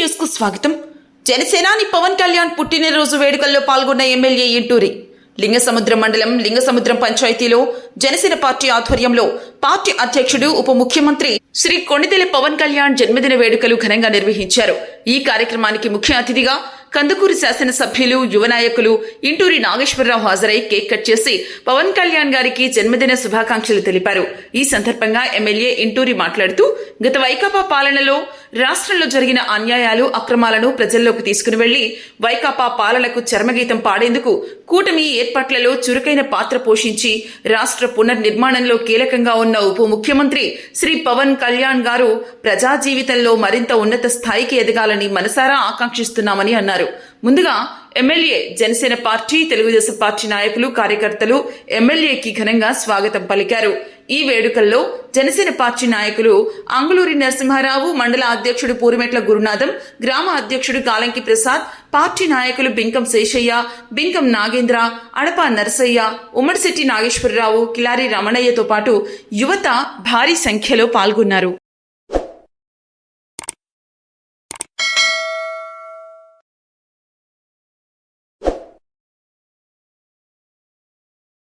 న్యూస్కు స్వాగతం. జనసేనాని పవన్ కళ్యాణ్ పుట్టినరోజు వేడుకల్లో పాల్గొన్న ఎమ్మెల్యే ఇంటూరి లింగసముద్రం మండలం లింగసముద్రం పంచాయతీలో జనసేన పార్టీ ఆధ్వర్యంలో పార్టీ అధ్యక్షుడు ఉప ముఖ్యమంత్రి శ్రీ కొణిదెల పవన్ కళ్యాణ్ జన్మదిన వేడుకలు ఘనంగా నిర్వహించారు. ఈ కార్యక్రమానికి ముఖ్య అతిథిగా కందుకూరి శాసనసభ్యులు యువ నాయకులు ఇంటూరి నాగేశ్వరరావు హాజరై కేక్ కట్ చేసి పవన్ కళ్యాణ్ గారికి జన్మదిన శుభాకాంక్షలు తెలిపారు. ఈ సందర్భంగా ఎమ్మెల్యే ఇంటూరి మాట్లాడుతూ గత వైకాపా పాలనలో రాష్ట్రంలో జరిగిన అన్యాయాలు అక్రమాలను ప్రజల్లోకి తీసుకుని వెళ్ళి వైకాపా పాలనకు చర్మగీతం పాడేందుకు కూటమి ఏర్పాట్లలో చురుకైన పాత్ర పోషించి రాష్ట్ర పునర్నిర్మాణంలో కీలకంగా ఉన్న ఉప ముఖ్యమంత్రి శ్రీ పవన్ కళ్యాణ్ గారు ప్రజా జీవితంలో మరింత ఉన్నత స్థాయికి ఎదగాలని మనసారా ఆకాంక్షిస్తున్నామని అన్నారు. ముందుగా MLA Janasena party Telugu Desam party నాయకులు కార్యకర్తలు ఎమ్మెల్యేకి ఘనంగా స్వాగతం పలికారు. ఈ వేడుకల్లో జనసేన పార్టీ నాయకులు అంగులూరి నరసింహారావు మండల అధ్యక్షుడు పూరిమెట్ల గురునాథం గ్రామ అధ్యక్షుడు కాలంకి ప్రసాద్ పార్టీ నాయకులు బింకం శేషయ్య బింకం నాగేంద్ర అడప నరసయ్య ఉమ్మడిశెట్టి నాగేశ్వరరావు కిలారి రమణయ్యతో పాటు యువత భారీ సంఖ్యలో పాల్గొన్నారు.